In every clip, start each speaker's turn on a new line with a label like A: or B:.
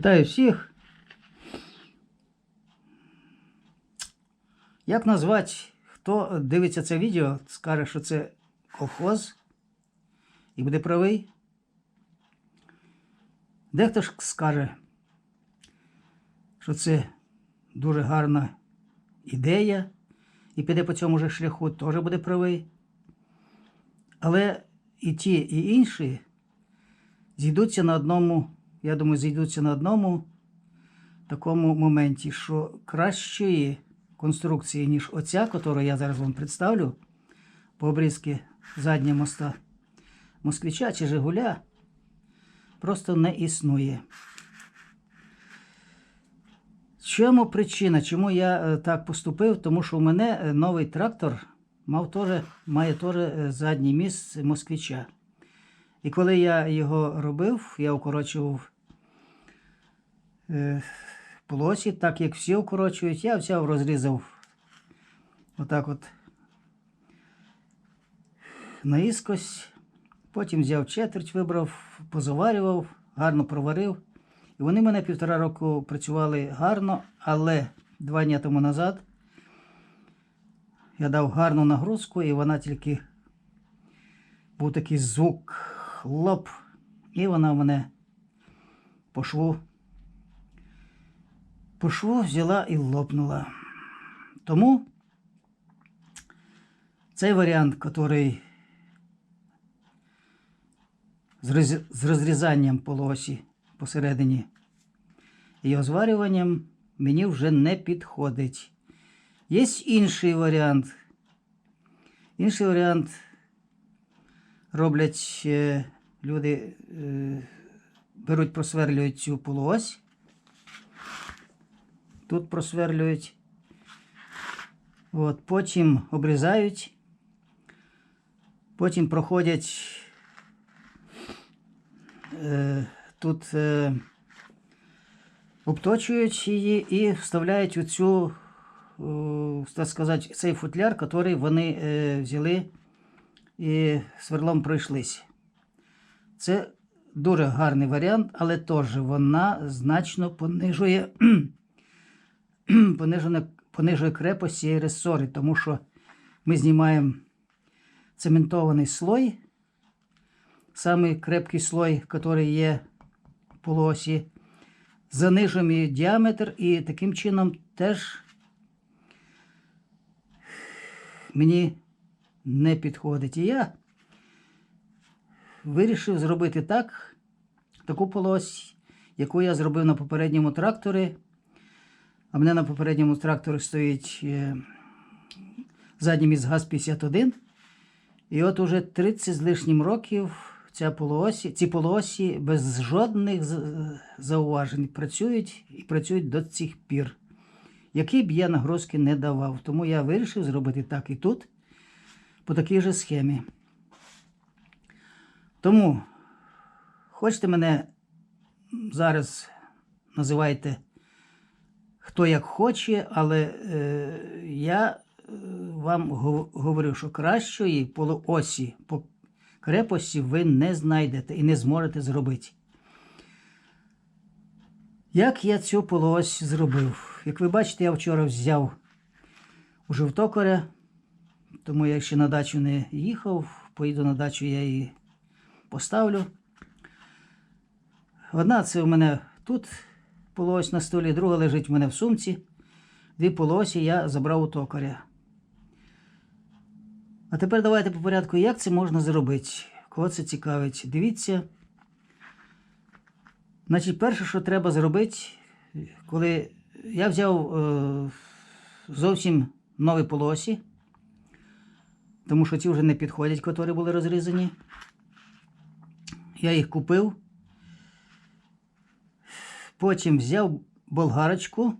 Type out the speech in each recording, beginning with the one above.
A: Вітаю всіх. Як назвати, хто дивиться це відео, скаже, що це колхоз і буде правий. Дехто ж скаже, що це дуже гарна ідея і піде по цьому же шляху, теж буде правий. Але і ті, і інші зійдуться на одному, я думаю, зійдуться на одному такому моменті, що кращої конструкції, ніж оця, яку я зараз вам представлю, по обрізки заднього моста москвича чи Жигуля, просто не існує. Чому причина? Чому я е, так поступив? Тому що у мене е, новий трактор мав теж, має теж е, задній міст москвича. І коли я його робив, я укорочував е, полосі, так як всі укорочують, я взяв, розрізав отак от наїскось, потім взяв четверть, вибрав, позаварював, гарно проварив. І вони мене півтора року працювали гарно, але два дні тому назад я дав гарну нагрузку, і вона тільки був такий звук хлоп, і вона в мене по шву, по взяла і лопнула. Тому цей варіант, який з розрізанням полосі посередині і його зварюванням мені вже не підходить. Є інший варіант. Інший варіант роблять е, люди, е, беруть, просверлюють цю полуось. Тут просверлюють. От, потім обрізають. Потім проходять е, тут е, обточують її і вставляють у цю, е, так сказати, цей футляр, який вони е, взяли і сверлом пройшлись. Це дуже гарний варіант, але теж вона значно понижує, понижує, понижує крепость цієї ресори, тому що ми знімаємо цементований слой, самий крепкий слой, який є в полосі, занижуємо її діаметр і таким чином теж мені не підходить. І я вирішив зробити так, таку полось, яку я зробив на попередньому тракторі. А мене на попередньому тракторі стоїть задній міст ГАЗ-51. І от уже 30 з лишнім років ця полуосі, ці полуосі без жодних зауважень працюють і працюють до цих пір. Які б я нагрузки не давав. Тому я вирішив зробити так і тут, по такій же схемі. Тому хочете мене зараз називайте хто як хоче, але е, я е, вам гов- говорю, що кращої полуосі по крепості ви не знайдете і не зможете зробити. Як я цю полуось зробив? Як ви бачите, я вчора взяв уже в токаря, тому я ще на дачу не їхав. Поїду на дачу, я її поставлю. Одна це у мене тут полуось на столі, друга лежить у мене в сумці. Дві полуосі я забрав у токаря. А тепер давайте по порядку, як це можна зробити. Кого це цікавить? Дивіться. Значить, перше, що треба зробити, коли я взяв е, зовсім нові полосі, тому що ці вже не підходять, які були розрізані. Я їх купив. Потім взяв болгарочку.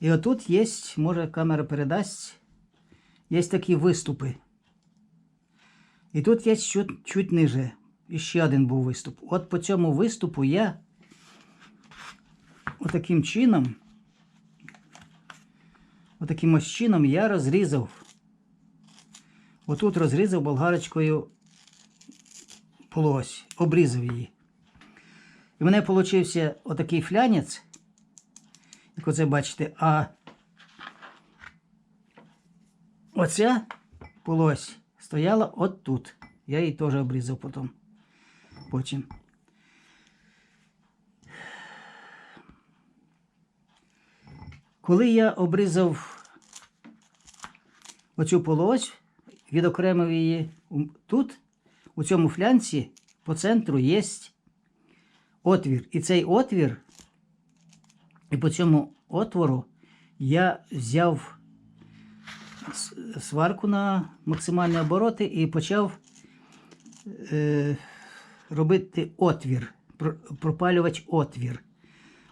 A: І отут є, може камера передасть, є такі виступи. І тут є чуть, чуть ниже. І ще один був виступ. От по цьому виступу я отаким чином, отаким ось чином я розрізав. Отут розрізав болгарочкою полось, обрізав її. І в мене получився отакий флянець, як оце бачите, а оця полось стояла от тут. Я її теж обрізав потім. Потім. Коли я обрізав оцю полось, відокремив її, тут, у цьому флянці, по центру є отвір. І цей отвір, і по цьому отвору я взяв сварку на максимальні обороти і почав е, робити отвір, про- пропалювати отвір.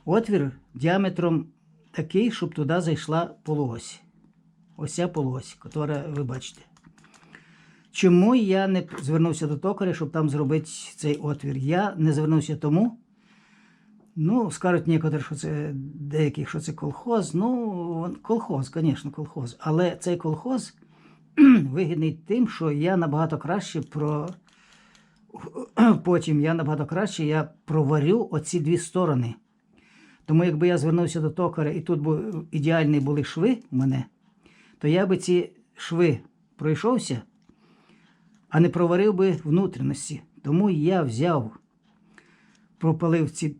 A: Отвір діаметром такий, щоб туди зайшла полуось. Ось ця полуось, яка ви бачите. Чому я не звернувся до токаря, щоб там зробити цей отвір? Я не звернувся тому. Ну, скажуть некоторі, що це деякі, що це колхоз. Ну, колхоз, звісно, колхоз. Але цей колхоз вигідний тим, що я набагато краще про. Потім я набагато краще я проварю оці дві сторони. Тому якби я звернувся до токаря і тут ідеальні були шви у мене, то я би ці шви пройшовся, а не проварив би внутрішності. Тому я взяв, пропалив ці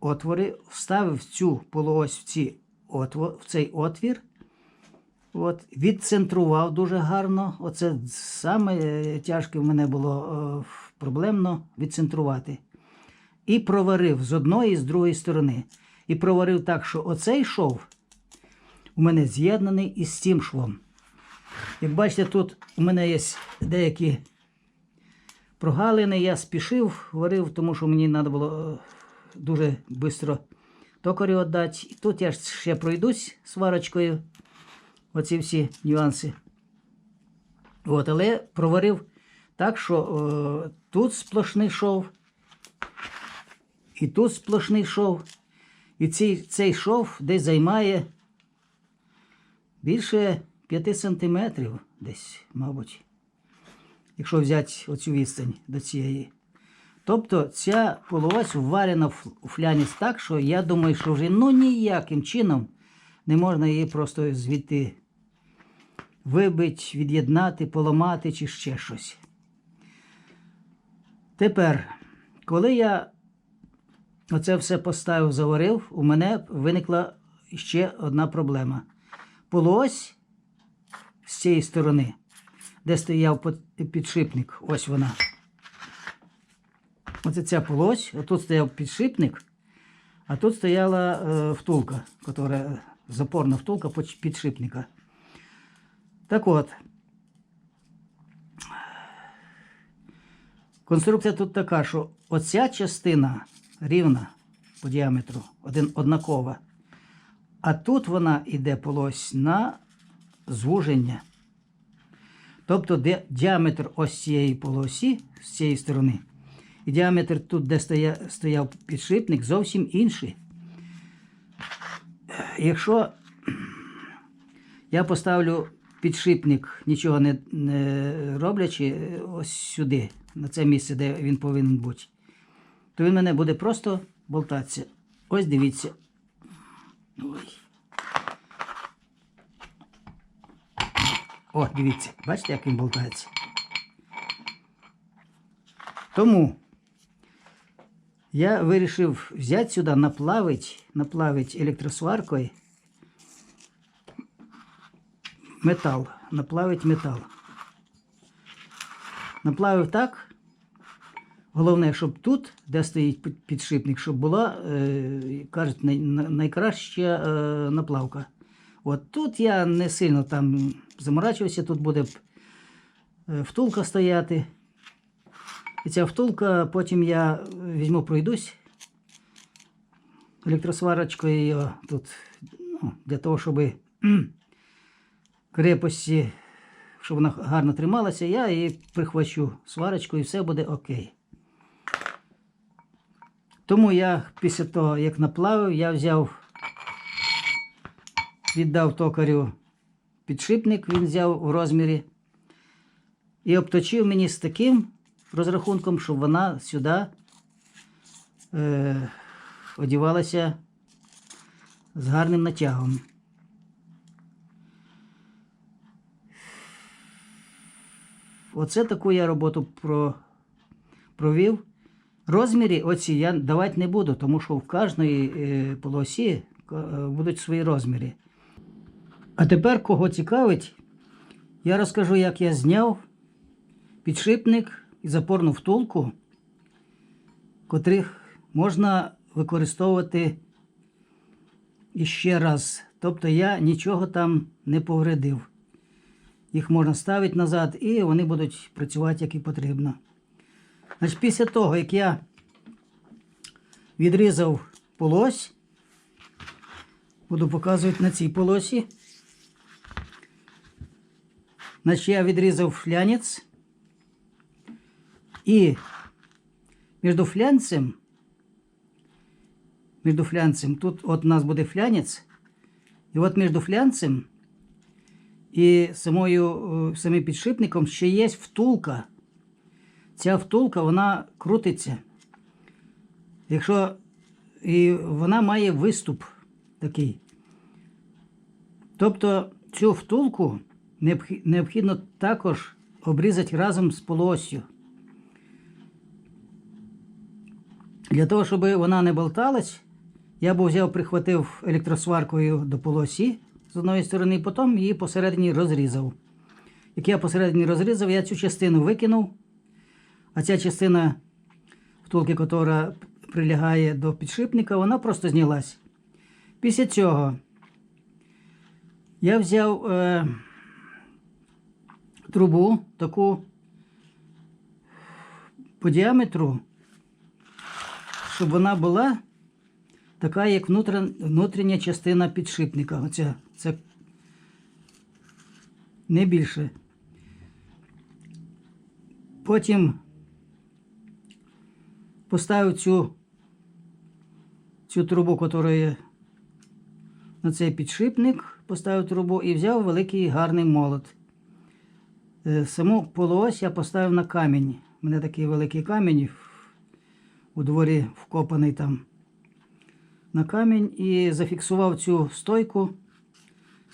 A: отвори, вставив цю полуось в, ці в цей отвір. От, відцентрував дуже гарно. Оце саме е, тяжке в мене було е, проблемно відцентрувати. І проварив з одної і з другої сторони. І проварив так, що оцей шов у мене з'єднаний із цим швом. Як бачите, тут у мене є деякі прогалини. Я спішив, варив, тому що мені треба було е, дуже швидко токарю віддати. Тут я ще пройдусь сварочкою. Оці всі нюанси. От, але проварив так, що е, тут сплошний шов, і тут сплошний шов. І цей, цей шов десь займає більше 5 сантиметрів десь, мабуть, якщо взяти оцю відстань до цієї. Тобто ця полуось вварена у флянець так, що я думаю, що вже ну ніяким чином не можна її просто звідти вибити, від'єднати, поламати чи ще щось. Тепер, коли я оце все поставив, заварив, у мене виникла ще одна проблема. Полуось з цієї сторони, де стояв підшипник, ось вона. Оце ця полось, отут стояв підшипник, а тут стояла е, втулка, яка, запорна втулка підшипника. Так от. Конструкція тут така, що оця частина рівна по діаметру, один, однакова. А тут вона йде полось на звуження. Тобто де діаметр ось цієї полосі з цієї сторони, і діаметр тут, де стоя, стояв підшипник, зовсім інший. Якщо я поставлю підшипник, нічого не, не роблячи, ось сюди, на це місце, де він повинен бути, то він мене буде просто болтатися. Ось дивіться. Ой. О, дивіться, бачите, як він болтається. Тому я вирішив взяти сюди, наплавити, наплавити електросваркою метал, наплавити метал. Наплавив так. Головне, щоб тут, де стоїть підшипник, щоб була, е, кажуть, най, най- найкраща е, наплавка. От тут я не сильно там заморачувався, тут буде е, втулка стояти. І ця втулка, потім я візьму, пройдусь електросварочкою її тут, ну, для того, щоб крепості, щоб вона гарно трималася, я її прихвачу сварочкою і все буде окей. Тому я після того, як наплавив, я взяв, віддав токарю підшипник, він взяв у розмірі і обточив мені з таким розрахунком, щоб вона сюди е, одівалася з гарним натягом. Оце таку я роботу про, провів. Розміри оці я давати не буду, тому що в кожної е, полосі е, будуть свої розміри. А тепер, кого цікавить, я розкажу, як я зняв підшипник і запорну втулку, котрих можна використовувати іще раз. Тобто я нічого там не повредив. Їх можна ставити назад і вони будуть працювати як і потрібно. Значить, після того, як я відрізав полось, буду показувати на цій полосі. Значить, я відрізав флянець і між флянцем, між флянцем, тут от у нас буде флянець, і от між флянцем і самою, е, самим підшипником ще є втулка. Ця втулка вона крутиться. Якщо і вона має виступ такий. Тобто цю втулку необхідно також обрізати разом з полоссю. Для того, щоб вона не болталась, я б взяв, прихватив електросваркою до полосі з одної сторони, і потім її посередині розрізав. Як я посередині розрізав, я цю частину викинув, а ця частина втулки, яка прилягає до підшипника, вона просто знялась. Після цього я взяв е, трубу таку по діаметру, щоб вона була така, як внутрішня частина підшипника. Оця, це не більше. Потім поставив цю, цю трубу, яку є на цей підшипник, поставив трубу і взяв великий гарний молот. Е, Саму полуось я поставив на камінь. У мене такий великий камінь у дворі вкопаний там на камінь і зафіксував цю стойку,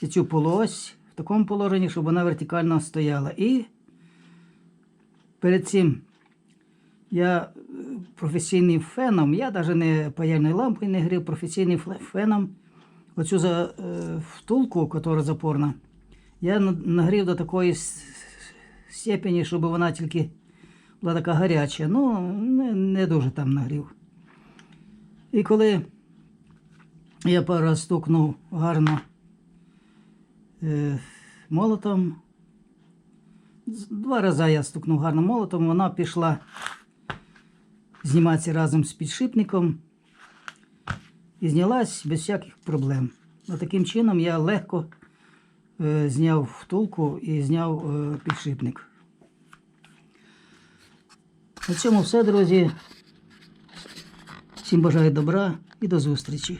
A: чи цю полуось в такому положенні, щоб вона вертикально стояла. І перед цим я е, професійним феном, я навіть не паяльною лампою не грів, професійним феном оцю за, е, втулку, яка запорна, я нагрів до такої степені, щоб вона тільки була така гаряча. Ну, не, не дуже там нагрів. І коли я пару стукнув гарно е, молотом, два рази я стукнув гарно молотом, вона пішла зніматися разом з підшипником і знялась без всяких проблем. Таким чином я легко зняв втулку і зняв е, підшипник. На цьому все, друзі. Всім бажаю добра і до зустрічі.